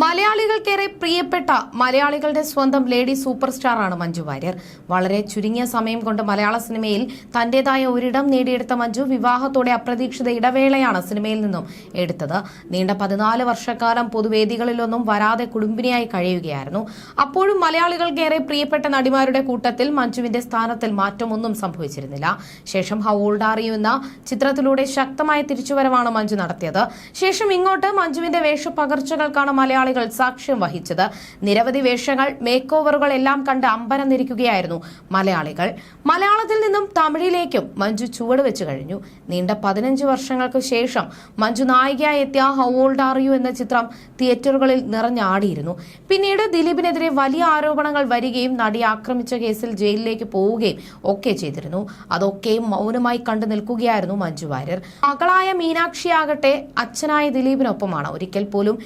മലയാളികൾക്കേറെ പ്രിയപ്പെട്ട മലയാളികളുടെ സ്വന്തം ലേഡി സൂപ്പർ സ്റ്റാർ ആണ് മഞ്ജു വാര്യർ. വളരെ ചുരുങ്ങിയ സമയം കൊണ്ട് മലയാള സിനിമയിൽ തന്റേതായ ഒരിടം നേടിയെടുത്ത മഞ്ജു വിവാഹത്തോടെ അപ്രതീക്ഷിത ഇടവേളയാണ് സിനിമയിൽ നിന്നും എടുത്തത്. നീണ്ട പതിനാല് വർഷക്കാലം പൊതുവേദികളിലൊന്നും വരാതെ കുടുംബിനിയായി കഴിയുകയായിരുന്നു. അപ്പോഴും മലയാളികൾക്കേറെ പ്രിയപ്പെട്ട നടിമാരുടെ കൂട്ടത്തിൽ മഞ്ജുവിന്റെ സ്ഥാനത്തിൽ മാറ്റമൊന്നും സംഭവിച്ചിരുന്നില്ല. ശേഷം ഹൗ ഓൾഡ് ആർ യു എന്ന ചിത്രത്തിലൂടെ ശക്തമായ തിരിച്ചുവരവാണ് മഞ്ജു നടത്തിയത്. ശേഷം ഇങ്ങോട്ട് മഞ്ജുവിന്റെ വേഷപ്പകർച്ചകൾക്കാണ് മലയാളികൾ സാക്ഷ്യം വഹിച്ചത്. നിരവധി വേഷങ്ങൾ മേക്ക് ഓവറുകൾ എല്ലാം കണ്ട് അമ്പരന്നിരിക്കുകയായിരുന്നു മലയാളികൾ. മലയാളത്തിൽ നിന്നും തമിഴിലേക്കും മഞ്ജു ചുവട് വെച്ച് കഴിഞ്ഞു. നീണ്ട പതിനഞ്ച് വർഷങ്ങൾക്ക് ശേഷം മഞ്ജു നായികയായി എത്തിയ ഹൗ ഓൾഡ് ആർ യു എന്ന ചിത്രം തിയേറ്ററുകളിൽ നിറഞ്ഞാടിയിരുന്നു. പിന്നീട് ദിലീപിനെതിരെ വലിയ ആരോപണങ്ങൾ വരികയും നടി ആക്രമിച്ച കേസിൽ ജയിലിലേക്ക് പോവുകയും ഒക്കെ ചെയ്തിരുന്നു. അതൊക്കെയും മൗനമായി കണ്ടു നിൽക്കുകയായിരുന്നു മഞ്ജു വാര്യർ. മകളായ മീനാക്ഷിയാകട്ടെ അച്ഛനായ ദിലീപിനൊപ്പമാണ്. ഒരിക്കൽ പോലും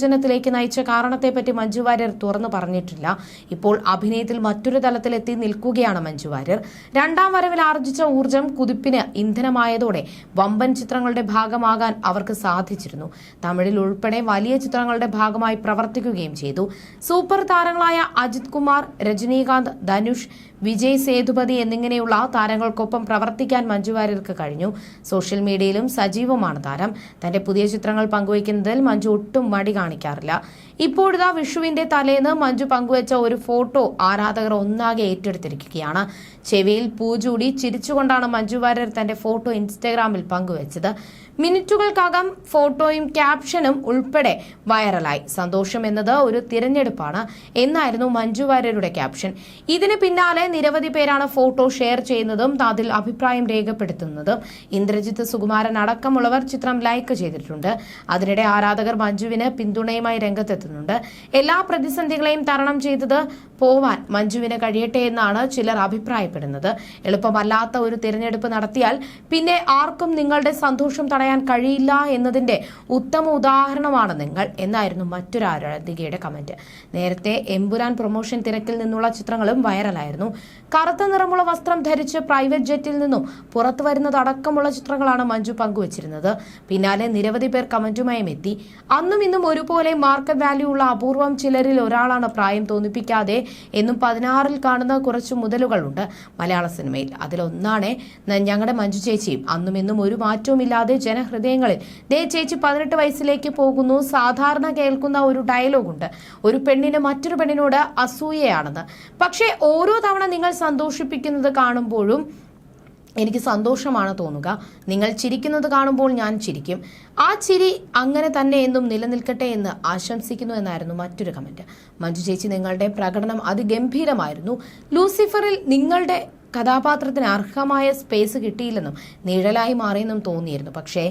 വിവാഹമോചനത്തിലേക്ക് നയിച്ച കാരണത്തെപ്പറ്റി മഞ്ജു വാര്യർ തുറന്നു പറഞ്ഞിട്ടില്ല. ഇപ്പോൾ അഭിനയത്തിൽ മറ്റൊരു തലത്തിലെത്തി നിൽക്കുകയാണ് മഞ്ജു വാര്യർ. രണ്ടാം വരവിൽ ആർജിച്ച ഊർജം കുതിപ്പിന് ഇന്ധനമായതോടെ വമ്പൻ ചിത്രങ്ങളുടെ ഭാഗമാകാൻ അവർക്ക് സാധിച്ചിരുന്നു. തമിഴിൽ ഉൾപ്പെടെ വലിയ ചിത്രങ്ങളുടെ ഭാഗമായി പ്രവർത്തിക്കുകയും ചെയ്തു. സൂപ്പർ താരങ്ങളായ അജിത് കുമാർ രജനീകാന്ത് ധനുഷ് വിജയ് സേതുപതി എന്നിങ്ങനെയുള്ള താരങ്ങൾക്കൊപ്പം പ്രവർത്തിക്കാൻ മഞ്ജു വാര്യർക്ക് കഴിഞ്ഞു. സോഷ്യൽ മീഡിയയിലും സജീവമാണ് താരം. തന്റെ പുതിയ ചിത്രങ്ങൾ പങ്കുവയ്ക്കുന്നതിൽ മഞ്ജു ഒട്ടും മടി കാണിക്കാറില്ല. ഇപ്പോഴിതാ വിഷുവിന്റെ തലേന്ന് മഞ്ജു പങ്കുവച്ച ഒരു ഫോട്ടോ ആരാധകർ ഒന്നാകെ ഏറ്റെടുത്തിരിക്കുകയാണ്. ചെവിയിൽ പൂജൂടി ചിരിച്ചുകൊണ്ടാണ് മഞ്ജു വാര്യർ തന്റെ ഫോട്ടോ ഇൻസ്റ്റാഗ്രാമിൽ പങ്കുവച്ചത്. മിനിറ്റുകൾക്കകം ഫോട്ടോയും ക്യാപ്ഷനും ഉൾപ്പെടെ വൈറലായി. സന്തോഷം എന്നത് ഒരു തിരഞ്ഞെടുപ്പാണ്. എന്നായിരുന്നു മഞ്ജു വാര്യരുടെ ക്യാപ്ഷൻ. ഇതിന് പിന്നാലെ നിരവധി പേരാണ് ഫോട്ടോ ഷെയർ ചെയ്യുന്നതും അതിൽ അഭിപ്രായം രേഖപ്പെടുത്തുന്നതും. ഇന്ദ്രജിത്ത് സുകുമാരൻ അടക്കമുള്ളവർ ചിത്രം ലൈക്ക് ചെയ്തിട്ടുണ്ട്. അതിനിടെ ആരാധകർ മഞ്ജുവിന് പിന്തുണയുമായി രംഗത്തെത്തുന്നുണ്ട്. എല്ലാ പ്രതിസന്ധികളെയും തരണം ചെയ്തത് പോവാൻ മഞ്ജുവിന് കഴിയട്ടെ എന്നാണ് ചിലർ അഭിപ്രായപ്പെടുന്നത്. എളുപ്പമല്ലാത്ത ഒരു തിരഞ്ഞെടുപ്പ് നടത്തിയാൽ പിന്നെ ആർക്കും നിങ്ങളുടെ സന്തോഷം തടയാൻ കഴിയില്ല എന്നതിന്റെ ഉത്തമ ഉദാഹരണമാണ് നിങ്ങൾ എന്നായിരുന്നു മറ്റൊരു ആരാധികയുടെ കമന്റ്. നേരത്തെ എമ്പുരാൻ പ്രൊമോഷൻ തിരക്കിൽ നിന്നുള്ള ചിത്രങ്ങളും വൈറലായിരുന്നു. കറുത്ത നിറമുള്ള വസ്ത്രം ധരിച്ച് പ്രൈവറ്റ് ജെറ്റിൽ നിന്നും പുറത്തു വരുന്നതടക്കമുള്ള ചിത്രങ്ങളാണ് മഞ്ജു പങ്കുവച്ചിരുന്നത്. പിന്നാലെ നിരവധി പേർ കമന്റുമായും എത്തി. അന്നും ഇന്നും ഒരുപോലെ മാർക്കറ്റ് വാല്യൂ ഉള്ള അപൂർവം ചിലരിൽ ഒരാളാണ് പ്രായം തോന്നിപ്പിക്കാതെ എന്നും പതിനാറിൽ കാണുന്ന കുറച്ച് മുതലുകളുണ്ട് മലയാള സിനിമയിൽ. അതിലൊന്നാണ് ഞങ്ങളുടെ മഞ്ജു ചേച്ചിയും. അന്നും ഇന്നും ഒരു മാറ്റവുമില്ലാതെ ജനഹൃദയങ്ങളിൽ ദേ ചേച്ചി പതിനെട്ട് വയസ്സിലേക്ക് പോകുന്നു സാധാരണ കേൾക്കുന്ന ഒരു ഡയലോഗുണ്ട്. ഒരു പെണ്ണിന് മറ്റൊരു പെണ്ണിനോട് അസൂയയാണെന്ന്. പക്ഷേ ഓരോ തവണ നിങ്ങൾ സന്തോഷിപ്പിക്കുന്നത് കാണുമ്പോഴും എനിക്ക് സന്തോഷമാണ് തോന്നുക. നിങ്ങൾ ചിരിക്കുന്നത് കാണുമ്പോൾ ഞാൻ ചിരിക്കും. ആ ചിരി അങ്ങനെ തന്നെ എന്നും നിലനിൽക്കട്ടെ എന്ന് ആശംസിക്കുന്നു എന്നായിരുന്നു മറ്റൊരു കമന്റ് മഞ്ജു ചേച്ചി നിങ്ങളുടെ പ്രകടനം അതിഗംഭീരമായിരുന്നു. ലൂസിഫറിൽ നിങ്ങളുടെ കഥാപാത്രത്തിന് അർഹമായ സ്പേസ് കിട്ടിയില്ലെന്നും നിഴലായി മാറിയെന്നും തോന്നിയിരുന്നു. പക്ഷേ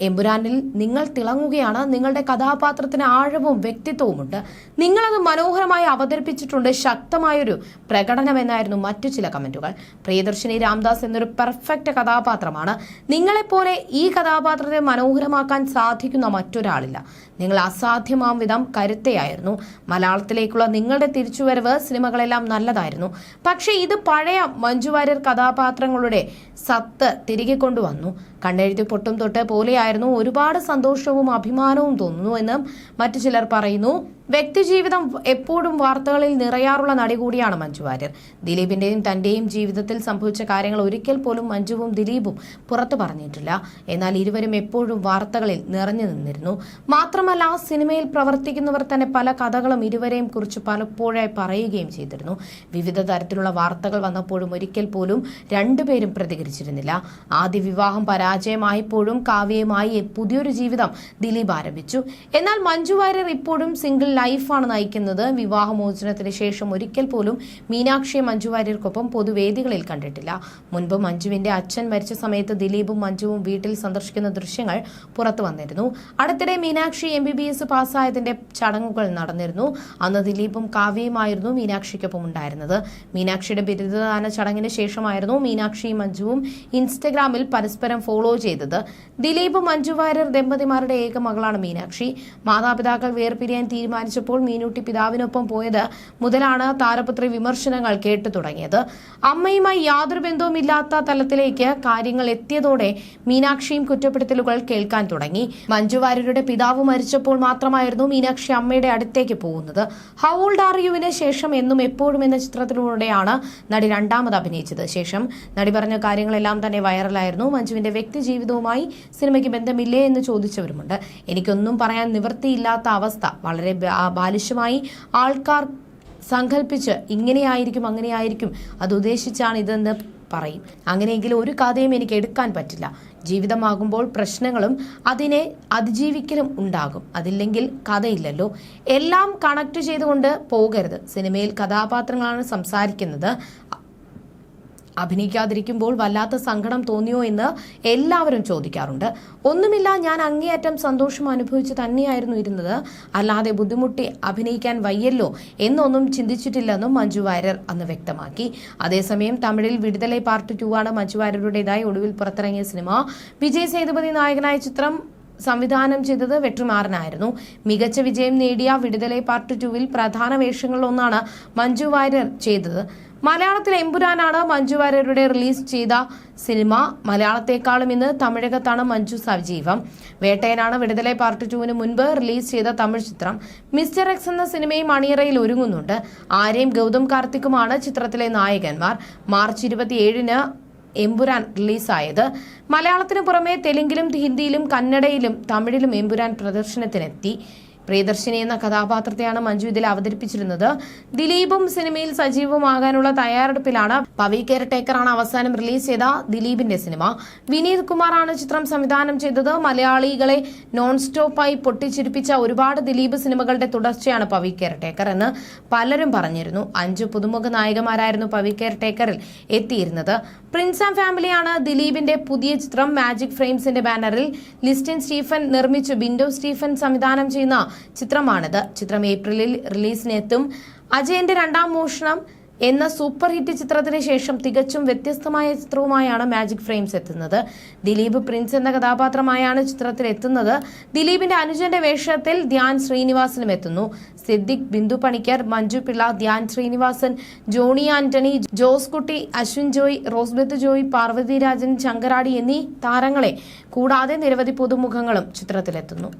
എമ്പുരാനിൽ നിങ്ങൾ തിളങ്ങുകയാണ്. നിങ്ങളുടെ കഥാപാത്രത്തിന് ആഴവും വ്യക്തിത്വവും വ്യക്തിത്വവുമുണ്ട്. നിങ്ങളത് മനോഹരമായി അവതരിപ്പിച്ചിട്ടുണ്ട്. ശക്തമായൊരു പ്രകടനമെന്നായിരുന്നു മറ്റു ചില കമന്റുകൾ. പ്രിയദർശിനി രാംദാസ് എന്നൊരു പെർഫെക്റ്റ് കഥാപാത്രമാണ്. നിങ്ങളെപ്പോലെ ഈ കഥാപാത്രത്തെ മനോഹരമാക്കാൻ സാധിക്കുന്ന മറ്റൊരാളില്ല. നിങ്ങൾ അസാധ്യമാം വിധം കരുത്തയായിരുന്നു. മലയാളത്തിലേക്കുള്ള നിങ്ങളുടെ തിരിച്ചുവരവ് സിനിമകളെല്ലാം നല്ലതായിരുന്നു. പക്ഷേ ഇത് പഴയ മഞ്ജുവാര്യർ കഥാപാത്രങ്ങളുടെ സത്ത് തിരികെ കൊണ്ടുവന്നു. കണ്ണെഴുതി പൊട്ടും തൊട്ട് പോലെയായിരുന്നു ഒരുപാട് സന്തോഷവും അഭിമാനവും തോന്നുന്നു എന്ന് മറ്റു ചിലർ പറയുന്നു. വ്യക്തിജീവിതം എപ്പോഴും വാർത്തകളിൽ നിറയാറുള്ള നടി കൂടിയാണ് മഞ്ജു വാര്യർ. ദിലീപിന്റെയും തന്റെയും ജീവിതത്തിൽ സംഭവിച്ച കാര്യങ്ങൾ ഒരിക്കൽ പോലും മഞ്ജുവും ദിലീപും പുറത്തു പറഞ്ഞിട്ടില്ല. എന്നാൽ ഇരുവരും എപ്പോഴും വാർത്തകളിൽ നിറഞ്ഞു നിന്നിരുന്നു. മാത്രമല്ല സിനിമയിൽ പ്രവർത്തിക്കുന്നവർ തന്നെ പല കഥകളും ഇരുവരെയും കുറിച്ച് പലപ്പോഴായി പറയുകയും ചെയ്തിരുന്നു. വിവിധ തരത്തിലുള്ള വാർത്തകൾ വന്നപ്പോഴും ഒരിക്കൽ പോലും രണ്ടുപേരും പ്രതികരിച്ചിരുന്നില്ല. ആദ്യ വിവാഹം പരാജയമായപ്പോഴും കാവ്യയുമായി പുതിയൊരു ജീവിതം ദിലീപ് ആരംഭിച്ചു. എന്നാൽ മഞ്ജു വാര്യർ ഇപ്പോഴും സിംഗിൾ ലൈഫാണ് നയിക്കുന്നത്. വിവാഹമോചനത്തിന് ശേഷം ഒരിക്കൽ പോലും മീനാക്ഷിയെ മഞ്ജു വാര്യർക്കൊപ്പം പൊതുവേദികളിൽ കണ്ടിട്ടില്ല. മുൻപ് മഞ്ജുവിന്റെ അച്ഛൻ മരിച്ച സമയത്ത് ദിലീപും മഞ്ജുവും വീട്ടിൽ സന്ദർശിക്കുന്ന ദൃശ്യങ്ങൾ പുറത്തു വന്നിരുന്നു. അടുത്തിടെ Meenakshi M B B S പാസ്സായതിന്റെ ചടങ്ങുകൾ നടന്നിരുന്നു. അന്ന് ദിലീപും കാവ്യയുമായിരുന്നു മീനാക്ഷിക്കൊപ്പം ഉണ്ടായിരുന്നത്. മീനാക്ഷിയുടെ ബിരുദദാന ചടങ്ങിന് ശേഷമായിരുന്നു മീനാക്ഷിയും മഞ്ജുവും ഇൻസ്റ്റഗ്രാമിൽ പരസ്പരം ഫോളോ ചെയ്തത്. ദിലീപ് മഞ്ജു വാര്യർ ദമ്പതിമാരുടെ ഏക മകളാണ് മീനാക്ഷി. മാതാപിതാക്കൾ വേർപിരിയാൻ തീരുമാനിച്ചപ്പോൾ മീനൂട്ടി പിതാവിനൊപ്പം പോയത് മുതലാണ് താരപുത്രി വിമർശനങ്ങൾ കേട്ടു തുടങ്ങിയത്. അമ്മയുമായി യാതൊരു ബന്ധവുമില്ലാത്ത തലത്തിലേക്ക് കാര്യങ്ങൾ എത്തിയതോടെ മീനാക്ഷിയും കുറ്റപ്പെടുത്തലുകൾ കേൾക്കാൻ തുടങ്ങി. മഞ്ജു വാര്യരുടെ പിതാവ് മരിച്ചപ്പോൾ മാത്രമായിരുന്നു മീനാക്ഷി അമ്മയുടെ അടുത്തേക്ക് പോകുന്നത്. ഹൗ ഓൾഡ് ആർ യുവിന് ശേഷം എന്നും എപ്പോഴും എന്ന ചിത്രത്തിലൂടെയാണ് നടി രണ്ടാമത് അഭിനയിച്ചത്. ശേഷം നടി പറഞ്ഞ കാര്യങ്ങളെല്ലാം തന്നെ വൈറലായിരുന്നു. മഞ്ജുവിന്റെ വ്യക്തി ജീവിതവുമായി സിനിമയ്ക്ക് ബന്ധമില്ലേ എന്ന് ചോദിച്ചവരുമുണ്ട്. എനിക്കൊന്നും പറയാൻ നിവൃത്തിയില്ലാത്ത അവസ്ഥ. വളരെ ബാ- ബാലിശമായി ആൾക്കാർ സങ്കല്പിച്ച് ഇങ്ങനെയായിരിക്കും അങ്ങനെയായിരിക്കും. അത് ഉദ്ദേശിച്ചാണ് ഇതെന്ന് പറയും. അങ്ങനെയെങ്കിൽ ഒരു കഥയും എനിക്ക് എടുക്കാൻ പറ്റില്ല. ജീവിതമാകുമ്പോൾ പ്രശ്നങ്ങളും അതിനെ അതിജീവിക്കലും ഉണ്ടാകും. അതില്ലെങ്കിൽ കഥയില്ലല്ലോ. എല്ലാം കണക്ട് ചെയ്തുകൊണ്ട് പോകരുത്. സിനിമയിൽ കഥാപാത്രങ്ങളാണ് സംസാരിക്കുന്നത്. അഭിനയിക്കാതിരിക്കുമ്പോൾ വല്ലാത്ത സങ്കടം തോന്നിയോ എന്ന് എല്ലാവരും ചോദിക്കാറുണ്ട്. ഒന്നുമില്ല ഞാൻ അങ്ങേയറ്റം സന്തോഷം അനുഭവിച്ച് തന്നെയായിരുന്നു ഇരുന്നത്. അല്ലാതെ ബുദ്ധിമുട്ടി അഭിനയിക്കാൻ വയ്യല്ലോ എന്നൊന്നും ചിന്തിച്ചിട്ടില്ലെന്നും മഞ്ജു വാര്യർ അന്ന് വ്യക്തമാക്കി. അതേസമയം തമിഴിൽ വിടുതലൈ പാർട്ട് ടു ആണ് മഞ്ജു വാര്യരുടേതായി ഒടുവിൽ പുറത്തിറങ്ങിയ സിനിമ. വിജയ് സേതുപതി നായകനായ ചിത്രം സംവിധാനം ചെയ്തത് വെട്രിമാറനായിരുന്നു. മികച്ച വിജയം നേടിയ വിടുതലൈ പാർട്ട് ടുവിൽ പ്രധാന വേഷങ്ങളിലൊന്നാണ് മഞ്ജു വാര്യർ ചെയ്തത്. മലയാളത്തിൽ എമ്പുരാനാണ് മഞ്ജു വാര്യരുടെ റിലീസ് ചെയ്ത സിനിമ. മലയാളത്തെക്കാളും ഇന്ന് തമിഴകത്താണ് മഞ്ജു സജീവം. വേട്ടയനാണ് വിടുതലെ പാർട്ട് ടുവിന് മുൻപ് റിലീസ് ചെയ്ത തമിഴ് ചിത്രം. മിസ്റ്റർ എക്സ് എന്ന സിനിമയും അണിയറയിൽ ഒരുങ്ങുന്നുണ്ട്. ആര്യയും ഗൗതം കാർത്തിക്കുമാണ് ചിത്രത്തിലെ നായകന്മാർ. മാർച്ച് ഇരുപത്തിയേഴിന് എമ്പുരാൻ റിലീസായത്. മലയാളത്തിന് പുറമെ തെലുങ്കിലും ഹിന്ദിയിലും കന്നഡയിലും തമിഴിലും എമ്പുരാൻ പ്രദർശനത്തിനെത്തി. പ്രിയദർശിനി എന്ന കഥാപാത്രത്തെയാണ് മഞ്ജു ഇതിൽ അവതരിപ്പിച്ചിരുന്നത്. ദിലീപും സിനിമയിൽ സജീവമാകാനുള്ള തയ്യാറെടുപ്പിലാണ് പവി കെയർ ടേക്കറാണ് അവസാനം റിലീസ് ചെയ്ത ദിലീപിന്റെ സിനിമ. വിനീത് കുമാറാണ് ചിത്രം സംവിധാനം ചെയ്തത്. മലയാളികളെ നോൺ സ്റ്റോപ്പായി പൊട്ടിച്ചിരിപ്പിച്ച ഒരുപാട് ദിലീപ് സിനിമകളുടെ തുടർച്ചയാണ് പവി കെയർ ടേക്കർ എന്ന് പലരും പറഞ്ഞിരുന്നു. അഞ്ച് പുതുമുഖ നായകന്മാരായിരുന്നു പവി കെയർ ടേക്കറിൽ എത്തിയിരുന്നത്. പ്രിൻസ് ആൻഡ് ഫാമിലിയാണ് ദിലീപിന്റെ പുതിയ ചിത്രം മാജിക് ഫ്രെയിംസിന്റെ ബാനറിൽ ലിസ്റ്റിൻ സ്റ്റീഫൻ നിർമ്മിച്ചു. ബിൻഡോ സ്റ്റീഫൻ സംവിധാനം ചെയ്യുന്ന ചിത്രമാണിത്. ചിത്രം ഏപ്രിലിൽ റിലീസിനെത്തും. അജയന്റെ രണ്ടാം മോഷണം എന്ന സൂപ്പർ ഹിറ്റ് ചിത്രത്തിന് ശേഷം തികച്ചും വ്യത്യസ്തമായ ചിത്രവുമായാണ് മാജിക് ഫ്രെയിംസ് എത്തുന്നത്. ദിലീപ് പ്രിൻസ് എന്ന കഥാപാത്രമായാണ് ചിത്രത്തിൽ എത്തുന്നത്. ദിലീപിന്റെ അനുജന്റെ വേഷത്തിൽ ധ്യാൻ ശ്രീനിവാസനും എത്തുന്നു. സിദ്ദിഖ് ബിന്ദു പണിക്കർ മഞ്ജു പിള്ള ധ്യാൻ ശ്രീനിവാസൻ ജോണി ആന്റണി ജോസ് കുട്ടി അശ്വിൻ ജോയ് റോസ്ബത്ത് ജോയ് പാർവതി രാജൻ ശങ്കരാടി എന്നീ താരങ്ങളെ കൂടാതെ നിരവധി പുതുമുഖങ്ങളും ചിത്രത്തിലെത്തുന്നു.